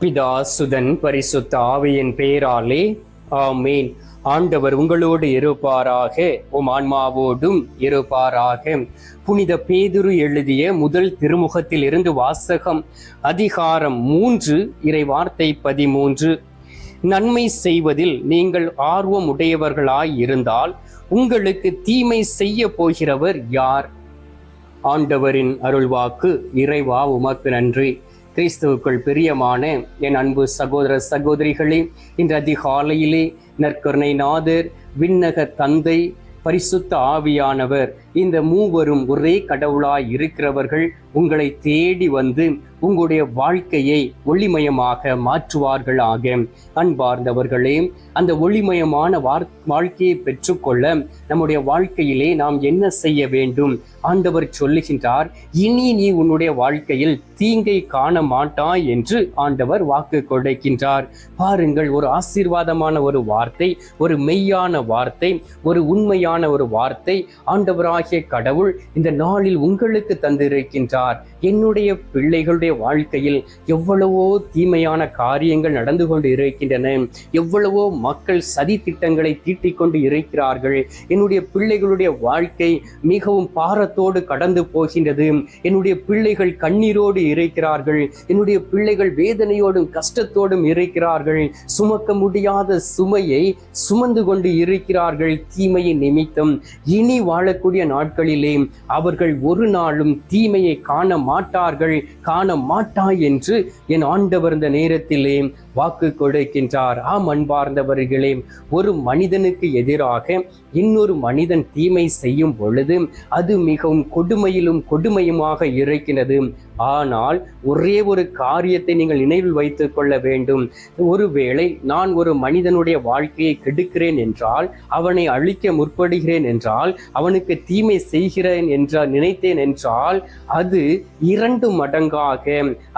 பிதா சுதன் பரிசுத்த ஆவியின் பெயராலே ஆமீன். ஆண்டவர் உங்களோடு இருப்பாராக உம் ஆன்மாவோடும் இருப்பாராக. புனித பேதுரு எழுதிய முதல் திருமுகத்தில் இருந்து வாசகம் அதிகாரம் மூன்று இறை வார்த்தை பதிமூன்று. நன்மை செய்வதில் நீங்கள் ஆர்வம் உடையவர்களாய் இருந்தால் உங்களுக்கு தீமை செய்ய போகிறவர் யார்? ஆண்டவரின் அருள்வாக்கு இறைவா உமக்கு நன்றி. கிறிஸ்துவுக்குள் பிரியமான என் அன்பு சகோதர சகோதரிகளே இன்று அதிகாலையிலே நற்கருணை நாதர் விண்ணக தந்தை பரிசுத்த ஆவியானவர் இந்த மூவரும் ஒரே கடவுளாய் இருக்கிறவர்கள் உங்களை தேடி வந்து உங்களுடைய வாழ்க்கையை ஒளிமயமாக மாற்றுவார்களாக. அன்பார்ந்தவர்களே அந்த ஒளிமயமான வாழ்க்கையை பெற்றுக்கொள்ள நம்முடைய வாழ்க்கையிலே நாம் என்ன செய்ய வேண்டும்? ஆண்டவர் சொல்லுகின்றார் இனி நீ உன்னுடைய வாழ்க்கையில் தீங்கை காண மாட்டாய் என்று ஆண்டவர் வாக்கு கொடுக்கின்றார். பாருங்கள் ஒரு ஆசீர்வாதமான ஒரு வார்த்தை ஒரு மெய்யான வார்த்தை ஒரு உண்மையான ஒரு வார்த்தை ஆண்டவராகிய கடவுள் இந்த நாளில் உங்களுக்கு தந்திருக்கின்றார். என்னுடைய பிள்ளைகளுடைய வாழ்க்கையில் எவ்வளவோ தீமையான காரியங்கள் நடந்து கொண்டு இருக்கின்றன. எவ்வளவோ மக்கள் சதி திட்டங்களை தீட்டிக் கொண்டு இருக்கிறார்கள். என்னுடைய பிள்ளைகளுடைய வாழ்க்கை மிகவும் பாரத்தோடு கடந்து போகின்றது. என்னுடைய பிள்ளைகள் கண்ணீரோடு இருக்கிறார்கள். என்னுடைய பிள்ளைகள் வேதனையோடும் கஷ்டத்தோடும் இருக்கிறார்கள். சுமக்க முடியாத சுமையை சுமந்து கொண்டு இருக்கிறார்கள் தீமையின் நிமித்தம். இனி வாழக்கூடிய நாட்களிலே அவர்கள் ஒரு நாளும் தீமையை காண மாட்டார்கள். காண மாட்டாய் என்று என் ஆண்டவர் இந்த நேரத்திலே வாக்கு கொடுக்கின்றார். ஆம் அன்பார்ந்தவர்களே ஒரு மனிதனுக்கு எதிராக இன்னொரு மனிதன் தீமை செய்யும் பொழுது அது மிகவும் கொடுமையிலும் கொடுமையுமாக இருக்கிறது. ஆனால் ஒரே ஒரு காரியத்தை நீங்கள் நினைவில் வைத்துக் கொள்ள வேண்டும். ஒருவேளை நான் ஒரு மனிதனுடைய வாழ்க்கையை கெடுக்கிறேன் என்றால் அவனை அழிக்க முற்படுகிறேன் என்றால் அவனுக்கு தீமை செய்கிறேன் என்றால் நினைத்தேன் என்றால் அது இரண்டு மடங்காக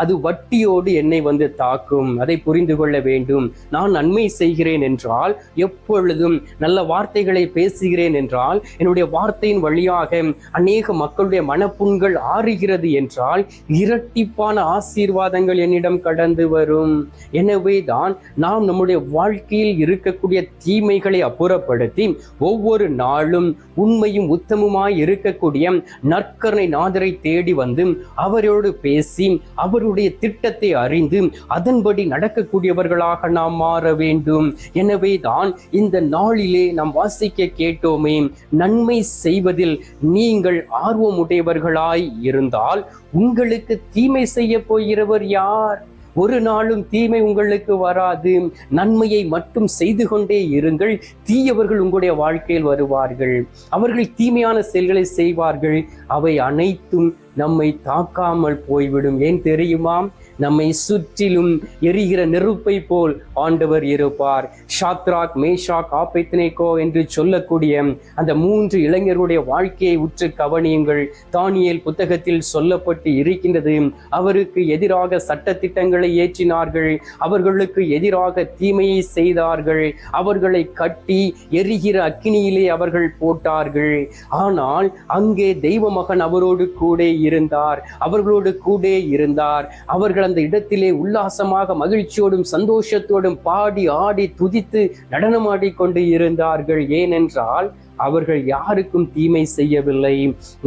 அது வட்டியோடு என்னை வந்து தாக்கும். அதை புரிந்து கொள்ள வேண்டும். நான் நன்மை செய்கிறேன் என்றால் எப்பொழுதும் நல்ல வார்த்தைகளை பேசுகிறேன் என்றால் என்னுடைய வார்த்தையின் வழியாக அநேக மக்களுடைய மனப்புண்கள் ஆறுகிறது என்றால் இரட்டிப்பான ஆசீர்வாதங்கள் என்னிடம் கடந்து வரும். எனவே தான் நாம் நம்முடைய வாழ்க்கையில் இருக்கக்கூடிய தீமைகளை அப்புறப்படுத்தி ஒவ்வொரு நாளும் உண்மையும் உத்தமுமாய் இருக்கக்கூடிய நற்கருணை நாதரை தேடி வந்து அவரோடு பேசி அவருடைய திட்டத்தை அறிந்து அதன்படி நடக்கக்கூடிய நடக்கக்கூடியவர்களாக நாம் மாற வேண்டும். எனவே தான் இந்த நாளிலே நாம் வாசிக்க கேட்டோமே நன்மை செய்வதில் நீங்கள் ஆர்வமுடையவர்களாய் இருந்தால் உங்களுக்கு தீமை செய்ய போகிறவர் யார்? ஒரு நாளும் தீமை உங்களுக்கு வராது. நன்மையை மட்டும் செய்து கொண்டே இருங்கள். தீயவர்கள் உங்களுடைய வாழ்க்கையில் வருவார்கள். அவர்கள் தீமையான செயல்களை செய்வார்கள். அவை அனைத்தும் நம்மை தாக்காமல் போய்விடும். ஏன் தெரியுமா? நம்மை சுற்றிலும் எரிகிற நெருப்பை போல் ஆண்டவர் இருப்பார். ஷாத்ராக் மேஷாக் ஆபைத்னேகோ என்று சொல்லக்கூடிய அந்த மூன்று இளைஞருடைய வாழ்க்கையை உற்று கவனியுங்கள். தானியல் புத்தகத்தில் சொல்லப்பட்டு இருக்கின்றது அவருக்கு எதிராக சட்டத்திட்டங்களை ஏற்றினார்கள் அவர்களுக்கு எதிராக தீமையை செய்தார்கள் அவர்களை கட்டி எரிகிற அக்கினியிலே அவர்கள் போட்டார்கள். ஆனால் அங்கே தெய்வ மகன் அவரோடு கூட இருந்தார் அவர்களோடு கூட இருந்தார். அவர்கள் அந்த இடத்திலே உல்லாசமாக மகிழ்ச்சியோடும் சந்தோஷத்தோடும் பாடி ஆடி துதித்து நடனமாடிக்கொண்டு இருந்தார்கள். ஏனென்றால் அவர்கள் யாருக்கும் தீமை செய்யவில்லை.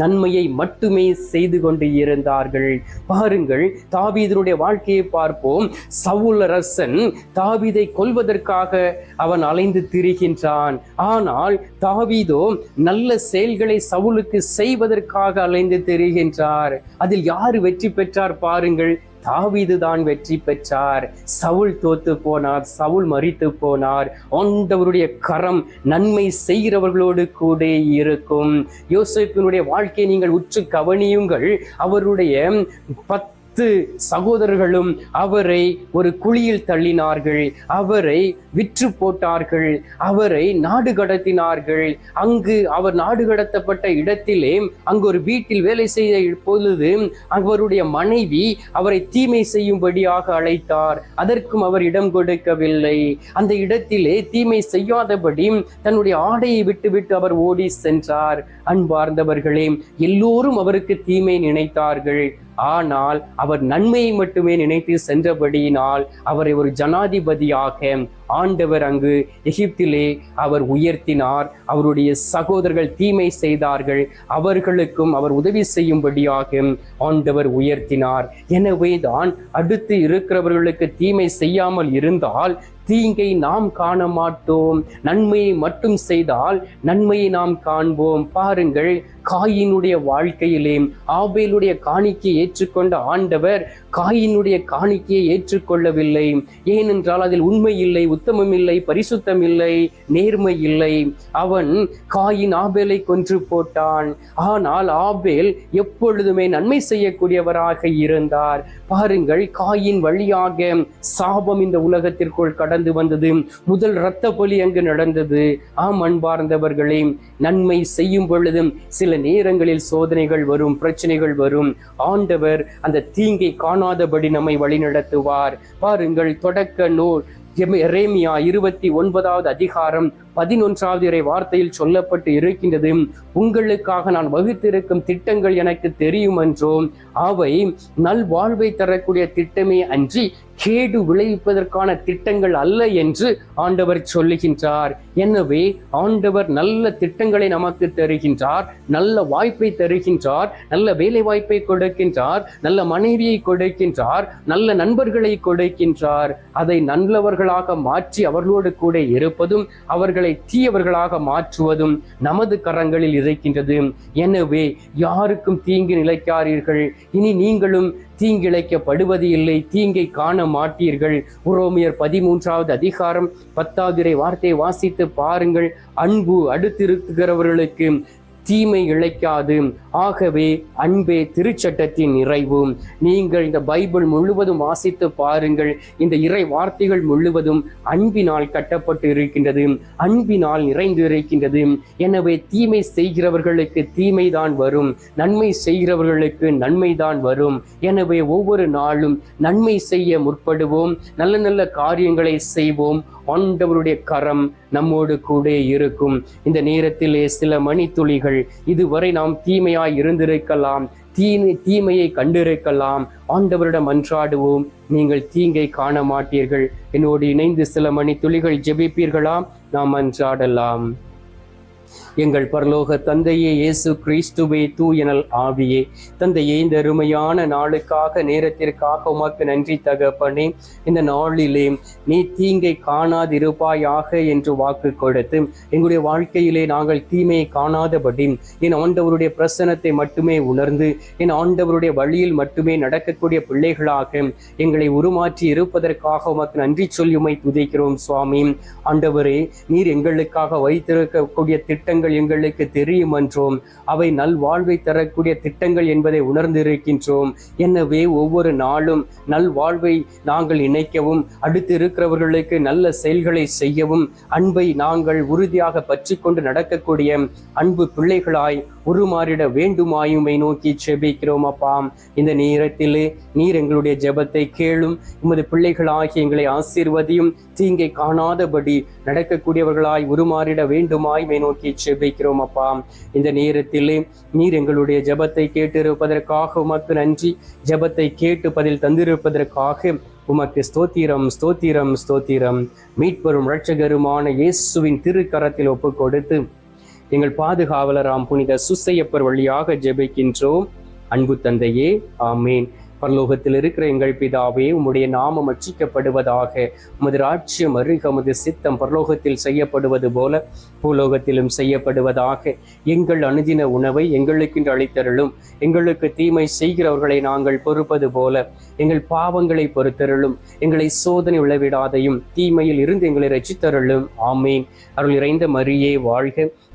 நன்மையை மட்டுமே செய்து கொண்டு இருந்தார்கள். பாருங்கள் தாவீதனுடைய வாழ்க்கையை பார்ப்போம். சவுல் அரசன் தாவீதை கொல்வதற்காக அவன் அலைந்து திரிகின்றான். ஆனால் தாவீதோ நல்ல செயல்களை சவுலுக்கு செய்வதற்காக அலைந்து திரிகின்றார். அதில் யாரு வெற்றி பெற்றார் பாருங்கள். தாவீது தான் வெற்றி பெற்றார். சவுல் தோத்து போனார் சவுல் மறித்து போனார். ஆண்டவருடைய கரம் நன்மை செய்கிறவர்களோடு கூட இருக்கும். யோசிப்பினுடைய வாழ்க்கையை நீங்கள் உற்று கவனியுங்கள். அவருடைய பத் பத்து சகோதரர்களும் அவரை ஒரு குழியில் தள்ளினார்கள். அவரை விற்று போட்டார்கள். அவரை நாடு கடத்தினார்கள். அங்கு அவர் நாடு கடத்தப்பட்ட இடத்திலே அங்கு ஒரு வீட்டில் வேலை செய்த பொழுது அவருடைய மனைவி அவரை தீமை செய்யும்படியாக அழைத்தார். அதற்கும் அவர் இடம் கொடுக்கவில்லை. அந்த இடத்திலே தீமை செய்யாதபடி தன்னுடைய ஆடையை விட்டுவிட்டு அவர் ஓடி சென்றார். அன்பார்ந்தவர்களே எல்லோரும் அவருக்கு தீமை நினைத்தார்கள். ஆனால் அவர் நன்மையை மட்டுமே நினைத்து சென்றபடியினால் அவரை ஒரு ஜனாதிபதியாக ஆண்டவர் அங்கு எகிப்திலே அவர் உயர்த்தினார். அவருடைய சகோதரர்கள் தீமை செய்தார்கள். அவர்களுக்கும் அவர் உதவி செய்யும்படியாக ஆண்டவர் உயர்த்தினார். எனவே தான் அடுத்து இருக்கிறவர்களுக்கு தீமை செய்யாமல் இருந்தால் தீங்கை நாம் காண மாட்டோம். நன்மையை மட்டும் செய்தால் நன்மையை நாம் காண்போம். பாருங்கள் காயினுடைய வாழ்க்கையிலே ஆபேலுடைய காணிக்கையை ஏற்றுக்கொண்ட ஆண்டவர் காயினுடைய காணிக்கையை ஏற்றுக்கொள்ளவில்லை. ஏனென்றால் அதில் உண்மை இல்லை உத்தமம் இல்லை பரிசுத்தம் இல்லை நேர்மை இல்லை அவன் காயின் ஆபேலை கொன்று போட்டான். ஆனால் ஆபேல் எப்பொழுதுமே நன்மை செய்யக்கூடியவராக இருந்தார். பாருங்கள் காயின் வழியாக சாபம் இந்த உலகத்திற்குள் கடந்து வந்தது. முதல் இரத்த பலி அங்கு நடந்தது. ஆம் அன்பார்ந்தவர்களே நன்மை செய்யும் பொழுதும் சில நேரங்களில் சோதனைகள் வரும் பிரச்சனைகள் வரும். ஆண்டவர் அந்த தீங்கை காணாதபடி நம்மை வழிநடத்துவார். பாருங்கள் தொடக்க நூல் எரேமியா இருபத்தி ஒன்பதாவது அதிகாரம் பதினொன்றாவது இறை வார்த்தையில் சொல்லப்பட்டு இருக்கின்றது. உங்களுக்காக நான் வகுத்திருக்கும் திட்டங்கள் எனக்கு தெரியும் என்றோம் அவை நல்வாழ்வை தரக்கூடிய திட்டமே அன்றி கேடு விளைவிப்பதற்கான திட்டங்கள் அல்ல என்று ஆண்டவர் சொல்லுகின்றார். எனவே ஆண்டவர் நல்ல திட்டங்களை நமக்கு தருகின்றார் நல்ல வாய்ப்பை தருகின்றார் நல்ல வேலை வாய்ப்பை கொடுக்கின்றார் நல்ல மனைவியை கொடுக்கின்றார் நல்ல நண்பர்களை கொடுக்கின்றார். அதை நல்லவர்களாக மாற்றி அவர்களோடு கூட இருப்பதும் அவர்கள் தீயவர்களாக மாற்றுவதும் நமது கரங்களில் இருக்கின்றது எனவே யாருக்கும் தீங்கு நிலைக்காரீர்கள். இனி நீங்களும் தீங்கிழைக்கப்படுவது இல்லை. தீங்கை காண மாட்டீர்கள். உரோமியர் பதிமூன்றாவது அதிகாரம் பத்தாவது வார்த்தையை வாசித்து பாருங்கள். அன்பு அடுத்திருக்கிறவர்களுக்கு தீமை இழைக்காது. ஆகவே அன்பே திருச்சட்டத்தின் நிறைவும் நீங்கள் இந்த பைபிள் முழுவதும் வாசித்து பாருங்கள். இந்த இறை வார்த்தைகள் முழுவதும் அன்பினால் கட்டப்பட்டு இருக்கின்றது. அன்பினால் நிறைந்து இருக்கின்றது. எனவே தீமை செய்கிறவர்களுக்கு தீமைதான் வரும். நன்மை செய்கிறவர்களுக்கு நன்மைதான் வரும். எனவே ஒவ்வொரு நாளும் நன்மை செய்ய முற்படுவோம். நல்ல நல்ல காரியங்களை செய்வோம். ஆண்டவருடைய கரம் நம்மோடு கூட இருக்கும். இந்த நேரத்திலே சில மணித்துளிகள் இதுவரை நாம் தீமையாய் இருந்திருக்கலாம். தீமை தீமையை கண்டிருக்கலாம். ஆண்டவரிடம் அன்றாடுவோம். நீங்கள் தீங்கை காண மாட்டீர்கள் என்னோடு இணைந்து சில மணி துளிகள் ஜெபிப்பீர்களாம் நாம் அன்றாடலாம். எங்கள் பரலோக தந்தையே இயேசு கிறிஸ்துவே தூயனல் ஆவியே. தந்தையே இந்த அருமையான நாளுக்காக நேரத்திற்காக உமக்கு நன்றி தகப்பனே. இந்த நாளிலே நீ தீங்கை காணாதிருப்பாயாக என்று வாக்கு கொடுத்து எங்களுடைய வாழ்க்கையிலே நாங்கள் தீமையை காணாதபடி என் ஆண்டவருடைய பிரசனத்தை மட்டுமே உணர்ந்து என் ஆண்டவருடைய வழியில் மட்டுமே நடக்கக்கூடிய பிள்ளைகளாக எங்களை உருமாற்றி இருப்பதற்காக உமக்கு நன்றி சொல்லி உமை துதிக்கிறோம் சுவாமி. ஆண்டவரே நீர் எங்களுக்காக வைத்திருக்கக்கூடிய திட்டங்கள் எங்களுக்கு தெரியும் என்றோம் அவை நல்வாழ்வை தரக்கூடிய திட்டங்கள் என்பதை உணர்ந்திருக்கின்றோம். எனவே ஒவ்வொரு நாளும் நல்வாழ்வை நாங்கள் இணைக்கவும் அடுத்து இருக்கிறவர்களுக்கு நல்ல செயல்களை செய்யவும் அன்பை நாங்கள் உறுதியாக பற்றி கொண்டு நடக்கக்கூடிய அன்பு பிள்ளைகளாய் உருமாறிட வேண்டுமாயுமை நோக்கி செபிக்கிறோம் அப்பா. இந்த நேரத்திலே நீர் எங்களுடைய ஜெபத்தை கேளும். உமது பிள்ளைகளாகி எங்களை ஆசீர்வதியும். தீங்கை காணாதபடி நடக்கக்கூடியவர்களாய் உருமாறிட வேண்டுமாயுமை நோக்கி செபிக்கிறோம் அப்பா. இந்த நேரத்திலே நீர் எங்களுடைய ஜெபத்தை கேட்டிருப்பதற்காக உமக்கு நன்றி. ஜெபத்தை கேட்டு பதில் தந்திருப்பதற்காக உமக்கு ஸ்தோத்திரம் ஸ்தோத்திரம் ஸ்தோத்திரம். மீட்பெரும் இரட்சகருமான இயேசுவின் திருக்கரத்தில் ஒப்பு கொடுத்து எங்கள் பாதுகாவலராம் புனித சுசையப்பர் வழியாக ஜெபிக்கின்றோம். அன்பு தந்தையே ஆமேன். பரலோகத்தில் இருக்கிற எங்கள் பிதாவே உம்முடைய நாமம் அச்சிக்கப்படுவதாக உமது ராட்சியம் அருக உமது சித்தம் பரலோகத்தில் செய்யப்படுவது போல பூலோகத்திலும் செய்யப்படுவதாக எங்கள் அனுதின உணவை எங்களுக்கென்று அளித்தருளும். எங்களுக்கு தீமை செய்கிறவர்களை நாங்கள் பொறுப்பது போல எங்கள் பாவங்களை பொறுத்தருளும். எங்களை சோதனை விளைவிடாதையும் தீமையில் இருந்து எங்களை ரசித்தருளும் ஆமேன். அருள் இறைந்த மரியே வாழ்க.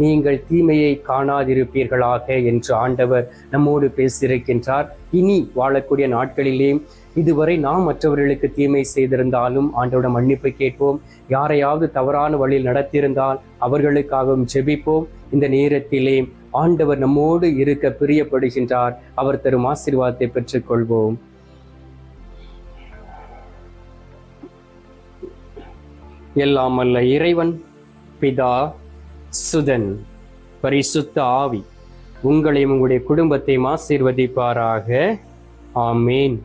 நீங்கள் தீமையை காணாதிருப்பீர்களாக என்று ஆண்டவர் நம்மோடு பேசியிருக்கின்றார். இனி வாழக்கூடிய நாட்களிலே இதுவரை நாம் மற்றவர்களுக்கு தீமை செய்திருந்தாலும் ஆண்டோட மன்னிப்பு கேட்போம். யாரையாவது தவறான வழியில் நடத்தியிருந்தால் அவர்களுக்காகவும் ஜெபிப்போம். இந்த நேரத்திலே ஆண்டவர் நம்மோடு இருக்க பிரியப்படுகின்றார். அவர் தரும் ஆசீர்வாதத்தை பெற்றுக்கொள்வோம். எல்லாம் அல்ல இறைவன் பிதா சுதன் பரிசுத்த ஆவி உங்களையும் உங்களுடைய குடும்பத்தையும் ஆசீர்வதிப்பாராக. ஆமேன்.